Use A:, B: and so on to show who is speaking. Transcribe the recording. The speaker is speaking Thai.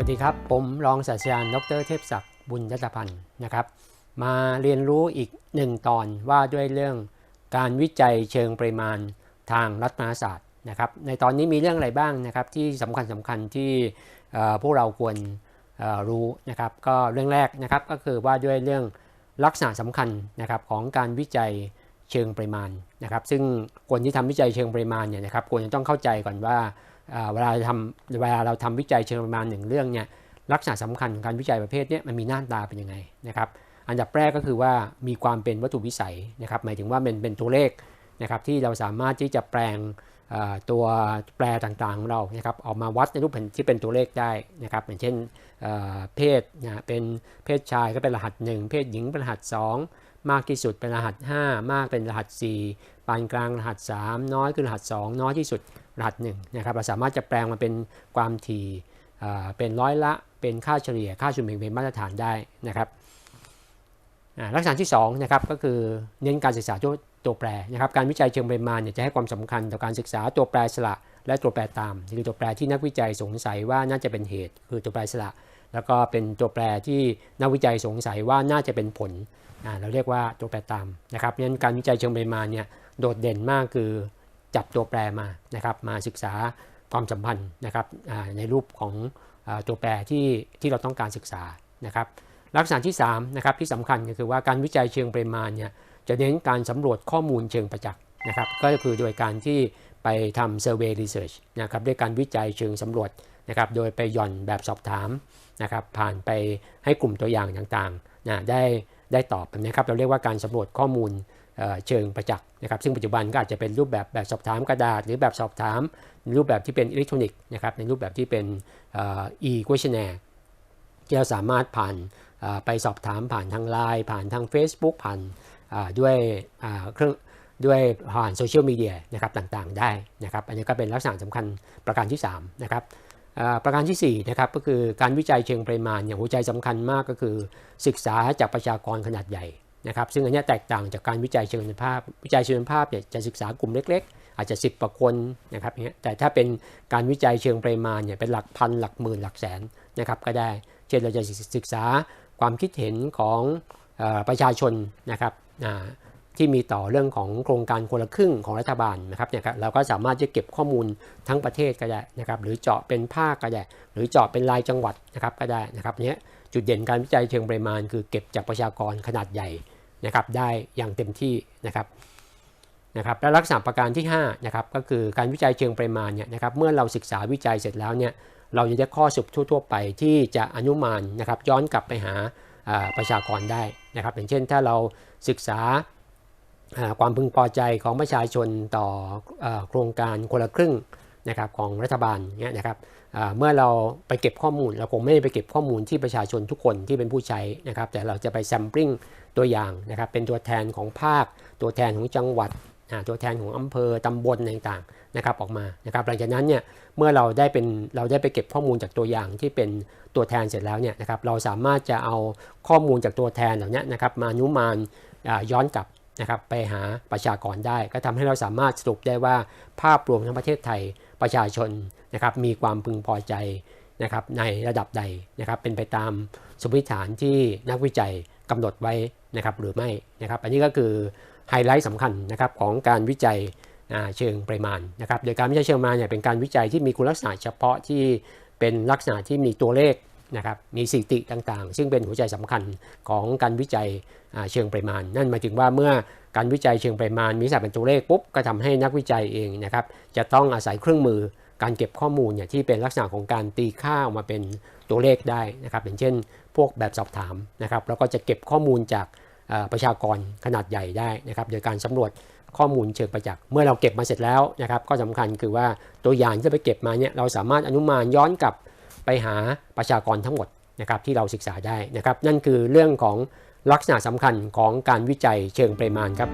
A: วัสดีครับ ผมรองศาสตราจารย์ดรเทพศักดิ์บุญรัตพันธ์นะครับ มาเรียนรู้อีกหนึ่งตอนว่าด้วยเรื่องการวิจัยเชิงปริมาณทางรัฐศาสตร์นะครับในตอนนี้มีเรื่องอะไรบ้างนะครับที่สำคัญสำคัญที่พวกเราควรรู้นะครับ ก็เรื่องแรกนะครับก็คือว่าด้วยเรื่องลักษณะสำคัญนะครับของการวิจัยเชิงปริมาณนะครับ ซึ่งคนที่ทำวิจัยเชิงปริมาณเนี่ยนะครับควรจะต้องเข้าใจก่อนว่า เวลาทำเวลาเราทำวิจัยเชิงประมาณหนึ่งเรื่องเนี่ยลักษณะสำคัญของการวิจัยประเภทนี้มันมีหน้าตาเป็นยังไงนะครับอันดับแรกก็คือว่ามีความเป็นวัตถุวิสัยนะครับหมายถึงว่าเป็นเป็นตัวเลขนะครับที่เราสามารถที่จะแปลงตัวแปรต่างๆของเรานะครับออกมาวัดในรูปแผ่นที่เป็นตัวเลขได้นะครับอย่างเช่นเอ่อเพศนะเป็นเพศชายก็เป็นรหัส 1 เพศหญิงเป็นรหัส 2 มากที่สุดเป็นรหัส 5 มากเป็นรหัส 4 ปานกลางรหัส 3 น้อยคือรหัส 2 น้อยที่สุด รหัสหนึ่งนะครับเราสามารถจะแปลงมาเป็นความถี่เป็นร้อยละเป็นค่าเฉลี่ยค่าส่วนแบ่งเป็นมาตรฐานได้นะครับลักษณะที่2นะครับก็คือเน้นการศึกษาตัวตัวแปรนะครับการวิจัยเชิงปริมาณเนี่ยจะให้ความสำคัญต่อการศึกษาตัวแปรสละ และตัวแปรตามคือตัวแปรที่นักวิจัยสงสัยว่าน่าจะเป็นเหตุ คือตัวแปรสละ แล้วก็เป็นตัวแปรที่นักวิจัยสงสัยว่าน่าจะเป็นผลเราเรียกว่าตัวแปรตามนะครับนั้นการวิจัยเชิงปริมาณเนี่ยโดดเด่นมากคือ จับตัวแปรมานะครับ มาศึกษาความสัมพันธ์นะครับในรูปของอตัวแปรที่ที่เราต้องการศึกษานะครับ ลักษณะที่3นะครับที่สำคัญก็คือว่าการวิจัยเชิงปริมาณเนี่ยจะเน้นการสำรวจข้อมูลเชิงประจักษ์นะครับ ก็คือโดยการที่ไปทำ survey research นะครับด้วยการวิจัยเชิงสำรวจนะครับโดยไปหย่อนแบบสอบถามนะครับผ่านไปให้กลุ่มตัวอย่างต่างๆนะได้ ได้ตอบนะครับเราเรียกว่าการสำรวจข้อมูลเเชิงประจักษ์นะครับซึ่งปัจจุบันก็อาจจะเป็นรูปแบบแบบสอบถามกระดาษ หรือแบบสอบถามในรูปแบบที่เป็นอิเล็กทรอนิกส์นะครับในรูปแบบที่เป็นอ่อ e-questionnaire ที่เราสามารถผ่านไปสอบถามผ่านทาง Line ผ่านทาง Facebook ผ่านด้วยเครื่องด้วยผ่านโซเชียลมีเดียนะครับต่างๆได้นะครับอันนี้ก็เป็นลักษณะสำคัญประการที่3นะครับ ประการที่4นะครับก็คือการวิจัยเชิงปริมาณอย่างหัวใจสำคัญมากก็คือ ศึกษาจากประชากรขนาดใหญ่นะครับซึ่งอันนี้แตกต่างจากการวิจัยเชิงคุณภาพ วิจัยเชิงคุณภาพเนี่ยจะศึกษากลุ่มเล็ก ๆ อาจจะ 10ประคนนะครับเนี้ยแต่ถ้าเป็นการวิจัยเชิงปริมาณเนี่ยเป็นหลักพันหลักหมื่นหลักแสนนะครับก็ได้ เช่นเราจะศึกษาความคิดเห็นของอประชาชนนะครับ ที่มีต่อเรื่องของโครงการคนละครึ่งของรัฐบาลนะครับเนี่ยครับเราก็สามารถจะเก็บข้อมูลทั้งประเทศก็ได้นะครับหรือเจาะเป็นภาคก็ได้หรือเจาะเป็นรายจังหวัดนะครับก็ได้นะครับเนี้ยจุดเด่นการวิจัยเชิงปริมาณ คือเก็บจากประชากรขนาดใหญ่นะครับได้อย่างเต็มที่นะครับนะครับและลักษณะประการที่5นะครับก็คือการวิจัยเชิงปริมาณเนี่ยนะครับเมื่อเราศึกษาวิจัยเสร็จแล้วเนี่ยเราจะได้ข้อสรุปทั่ว ๆ ไปที่จะอนุมานนะครับย้อนกลับไปหาประชากรได้นะครับอย่างเช่นถ้าเราศึกษา ความพึงพอใจของประชาชนต่ออโครงการคนละครึ่งนะครับของรัฐบาลเนี่ยนะครับเมื่อเราไปเก็บข้อมูล เราคงไม่ได้ไปเก็บข้อมูลที่ประชาชนทุกคนที่เป็นผู้ใช้นะครับแต่เราจะไปแซมปลิ้งตัวอย่างนะครับเป็นตัวแทนของภาค ตัวแทนของจังหวัด ตัวแทนของอำเภอตำบลต่างๆนะครับออกมานะครับหลังจากนั้นเนี่ยเมื่อเราได้เป็นเราได้ไปเก็บข้อมูลจากตัวอย่างที่เป็นตัวแทนเสร็จแล้วเนี่ยนะครับเราสามารถจะเอาข้อมูลจากตัวแทนเหล่านี้นะครับมานุมานย้อนกลับ นะครับไปหาประชากรได้ ก็ทำให้เราสามารถสรุปได้ว่าภาพรวมทั้งประเทศไทยประชาชนนะครับมีความพึงพอใจนะครับในระดับใดนะครับเป็นไปตามสมมติฐานที่นักวิจัยกำหนดไว้นะครับหรือไม่นะครับอันนี้ก็คือไฮไลท์สำคัญนะครับของการวิจัยเชิงปริมาณนะครับโดยการวิจัยเชิงปริมาณเนี่ยเป็นการวิจัยที่มีคุณลักษณะเฉพาะที่เป็นลักษณะที่มีตัวเลขนะครับมีสิติต่างๆ ซึ่งเป็นหัวใจสำคัญของการวิจัยเชิงปริมาณ นั่นหมายถึงว่าเมื่อ การวิจัยเชิงปริมาณมีลักษณะเป็นตัวเลขปุ๊บก็ทำให้นักวิจัยเองนะครับจะต้องอาศัยเครื่องมือการเก็บข้อมูลเนี่ยที่เป็นลักษณะของการตีค่าออกมาเป็นตัวเลขได้นะครับอย่างเช่น พวกแบบสอบถามนะครับแล้วก็จะเก็บข้อมูลจากประชากรขนาดใหญ่ได้นะครับโดยการสำรวจข้อมูลเชิงประจักษ์เมื่อเราเก็บมาเสร็จแล้วนะครับก็สำคัญคือว่าตัวอย่างที่ไปเก็บมาเนี่ยเราสามารถอนุมานย้อนกลับไปหาประชากรทั้งหมด นะครับที่เราศึกษาได้นะครับ นั่นคือเรื่องของลักษณะสำคัญของการวิจัยเชิงปริมาณครับ